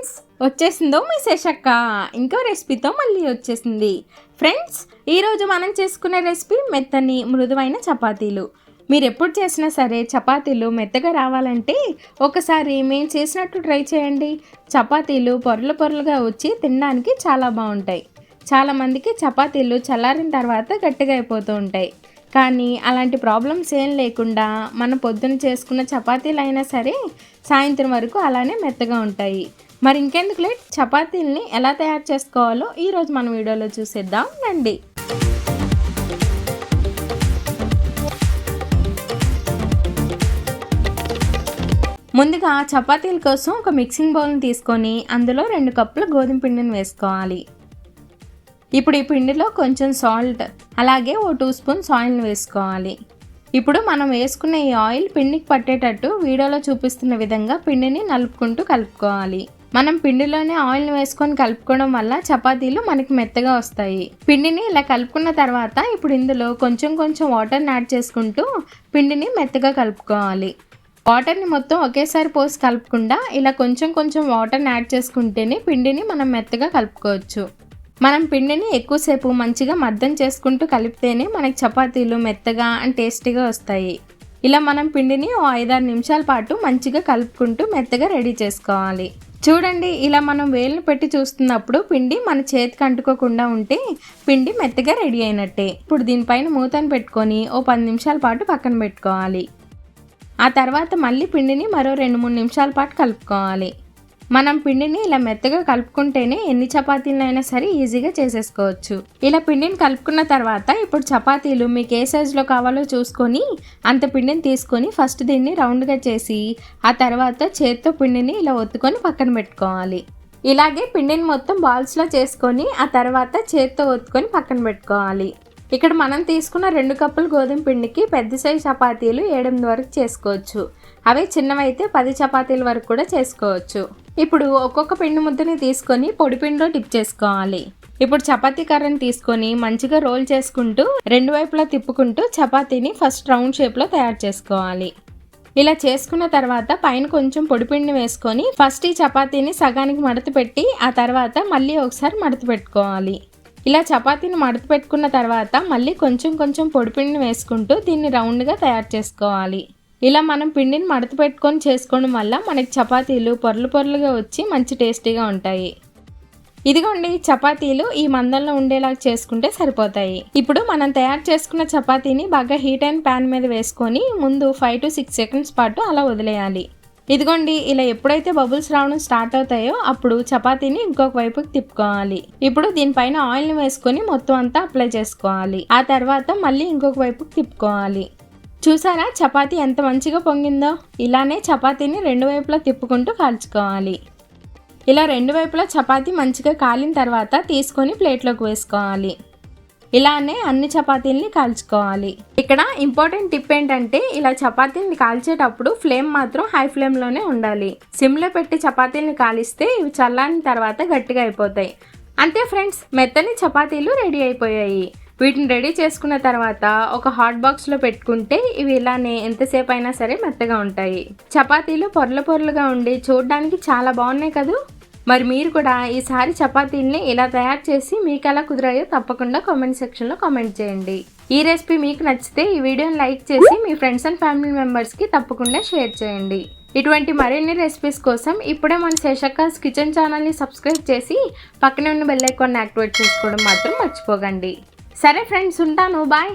Friends వచ్చేసిందో మీ శేషక్క. ఇంకో రెసిపీతో మళ్ళీ వచ్చేసింది. ఫ్రెండ్స్ ఈరోజు మనం చేసుకునే రెసిపీ మెత్తని మృదువైన చపాతీలు. మీరు ఎప్పుడు చేసినా సరే చపాతీలు మెత్తగా రావాలంటే ఒకసారి మేము చేసినట్టు ట్రై చేయండి. చపాతీలు పొరలు పొరలుగా వచ్చి తినడానికి చాలా బాగుంటాయి. చాలామందికి చపాతీలు చల్లారిన తర్వాత గట్టిగా అయిపోతూ ఉంటాయి. కానీ అలాంటి ప్రాబ్లమ్స్ ఏం లేకుండా మనం పొద్దున చేసుకున్న చపాతీలు అయినా సరే సాయంత్రం వరకు అలానే మెత్తగా ఉంటాయి. మరి ఇంకెందుకు లేట్ చపాతీల్ని ఎలా తయారు చేసుకోవాలో ఈరోజు మన వీడియోలో చూసేద్దాం. రండి. ముందుగా చపాతీల కోసం ఒక మిక్సింగ్ బౌల్ని తీసుకొని అందులో రెండు కప్పుల గోధుమ పిండిని వేసుకోవాలి. ఇప్పుడు ఈ పిండిలో కొంచెం సాల్ట్ అలాగే ఓ టూ స్పూన్స్ ఆయిల్ని వేసుకోవాలి. ఇప్పుడు మనం వేసుకున్న ఈ ఆయిల్ పిండికి పట్టేటట్టు వీడియోలో చూపిస్తున్న విధంగా పిండిని నలుపుకుంటూ కలుపుకోవాలి. మనం పిండిలోనే ఆయిల్ని వేసుకొని కలుపుకోవడం వల్ల చపాతీలు మనకి మెత్తగా వస్తాయి. పిండిని ఇలా కలుపుకున్న తర్వాత ఇప్పుడు ఇందులో కొంచెం కొంచెం వాటర్ని యాడ్ చేసుకుంటూ పిండిని మెత్తగా కలుపుకోవాలి. వాటర్ని మొత్తం ఒకేసారి పోసి కలుపుకుండా ఇలా కొంచెం కొంచెం వాటర్ని యాడ్ చేసుకుంటేనే పిండిని మనం మెత్తగా కలుపుకోవచ్చు. మనం పిండిని ఎక్కువసేపు మంచిగా మద్దం చేసుకుంటూ కలిపితేనే మనకి చపాతీలు మెత్తగా అండ్ టేస్టీగా వస్తాయి. ఇలా మనం పిండిని ఓ ఐదారు నిమిషాల పాటు మంచిగా కలుపుకుంటూ మెత్తగా రెడీ చేసుకోవాలి. చూడండి ఇలా మనం వేలు పెట్టి చూస్తున్నప్పుడు పిండి మన చేతికి అంటుకోకుండా ఉంటే పిండి మెత్తగా రెడీ అయినట్టే. ఇప్పుడు దీనిపైన మూతను పెట్టుకొని ఓ పది నిమిషాల పాటు పక్కన పెట్టుకోవాలి. ఆ తర్వాత మళ్ళీ పిండిని మరో రెండు మూడు నిమిషాల పాటు కలుపుకోవాలి. మనం పిండిని ఇలా మెత్తగా కలుపుకుంటేనే ఎన్ని చపాతీలైనా సరే ఈజీగా చేసేసుకోవచ్చు. ఇలా పిండిని కలుపుకున్న తర్వాత ఇప్పుడు చపాతీలు మీకు ఏ సైజులో కావాలో చూసుకొని అంత పిండిని తీసుకొని ఫస్ట్ దీన్ని రౌండ్గా చేసి ఆ తర్వాత చేత్తో పిండిని ఇలా ఒత్తుకొని పక్కన పెట్టుకోవాలి. ఇలాగే పిండిని మొత్తం బాల్స్లో చేసుకొని ఆ తర్వాత చేత్తో ఒత్తుకొని పక్కన పెట్టుకోవాలి. ఇక్కడ మనం తీసుకున్న రెండు కప్పులు గోధుమ పిండికి పెద్ద సైజు చపాతీలు ఏడెనిమిది వరకు చేసుకోవచ్చు. అవి చిన్నవైతే పది చపాతీల వరకు కూడా చేసుకోవచ్చు. ఇప్పుడు ఒక్కొక్క పిండి ముద్దని తీసుకొని పొడి పిండిలో డిప్ చేసుకోవాలి. ఇప్పుడు చపాతీ కర్రని తీసుకొని మంచిగా రోల్ చేసుకుంటూ రెండు వైపులా తిప్పుకుంటూ చపాతీని ఫస్ట్ రౌండ్ షేప్లో తయారు చేసుకోవాలి. ఇలా చేసుకున్న తర్వాత పైన కొంచెం పొడిపిండి వేసుకొని ఫస్ట్ ఈ చపాతీని సగానికి మడత పెట్టి ఆ తర్వాత మళ్ళీ ఒకసారి మడత పెట్టుకోవాలి. ఇలా చపాతీని మడత పెట్టుకున్న తర్వాత మళ్ళీ కొంచెం కొంచెం పొడిపిండిని వేసుకుంటూ దీన్ని రౌండ్గా తయారు చేసుకోవాలి. ఇలా మనం పిండిని మడత పెట్టుకొని చేసుకోవడం వల్ల మనకి చపాతీలు పొరలు పొరలుగా వచ్చి మంచి టేస్టీగా ఉంటాయి. ఇదిగోండి చపాతీలు ఈ మందంలో ఉండేలాగా చేసుకుంటే సరిపోతాయి. ఇప్పుడు మనం తయారు చేసుకున్న చపాతీని బాగా హీట్ అయిన ప్యాన్ మీద వేసుకొని ముందు ఫైవ్ టు సిక్స్ సెకండ్స్ పాటు అలా వదిలేయాలి. ఇదిగోండి ఇలా ఎప్పుడైతే బబుల్స్ రావడం స్టార్ట్ అవుతాయో అప్పుడు చపాతీని ఇంకొక వైపుకి తిప్పుకోవాలి. ఇప్పుడు దీనిపైన ఆయిల్ని వేసుకొని మొత్తం అంతా అప్లై చేసుకోవాలి. ఆ తర్వాత మళ్ళీ ఇంకొక వైపుకి తిప్పుకోవాలి. చూసారా? చపాతీ ఎంత మంచిగా పొంగిందో? ఇలానే చపాతీని రెండు వైపులా తిప్పుకుంటూ కాల్చుకోవాలి. ఇలా రెండు వైపులా చపాతీ మంచిగా కాలిన తర్వాత తీసుకొని ప్లేట్లోకి వేసుకోవాలి. ఇలానే అన్ని చపాతీల్ని కాల్చుకోవాలి. ఇక్కడ ఇంపార్టెంట్ టిప్ ఏంటంటే ఇలా చపాతీని కాల్చేటప్పుడు ఫ్లేమ్ మాత్రం హై ఫ్లేమ్లోనే ఉండాలి. సిమ్లో పెట్టి చపాతీల్ని కాలిస్తే ఇవి చల్లారిన తర్వాత గట్టిగా అయిపోతాయి. అంతే ఫ్రెండ్స్ మెత్తని చపాతీలు రెడీ అయిపోయాయి. వీటిని రెడీ చేసుకున్న తర్వాత ఒక హాట్ బాక్స్లో పెట్టుకుంటే ఇవి ఇలానే ఎంతసేపు అయినా సరే మెత్తగా ఉంటాయి. చపాతీలు పొరల పొరలుగా ఉండి చూడడానికి చాలా బాగున్నాయి కదూ? మరి మీరు కూడా ఈసారి చపాతీల్ని ఇలా తయారు చేసి మీకు ఎలా కుదిరాయో తప్పకుండా కామెంట్ సెక్షన్లో కామెంట్ చేయండి. ఈ రెసిపీ మీకు నచ్చితే ఈ వీడియోని లైక్ చేసి మీ ఫ్రెండ్స్ అండ్ ఫ్యామిలీ మెంబర్స్కి తప్పకుండా షేర్ చేయండి. ఇటువంటి మరిన్ని రెసిపీస్ కోసం ఇప్పుడే మన శేషక్కాస్ కిచెన్ ఛానల్ని సబ్స్క్రైబ్ చేసి పక్కనే ఉన్న బెల్ ఐకాన్ని యాక్టివేట్ చేసుకోవడం మాత్రం మర్చిపోకండి. సరే ఫ్రెండ్స్ ఉంటాను బాయ్.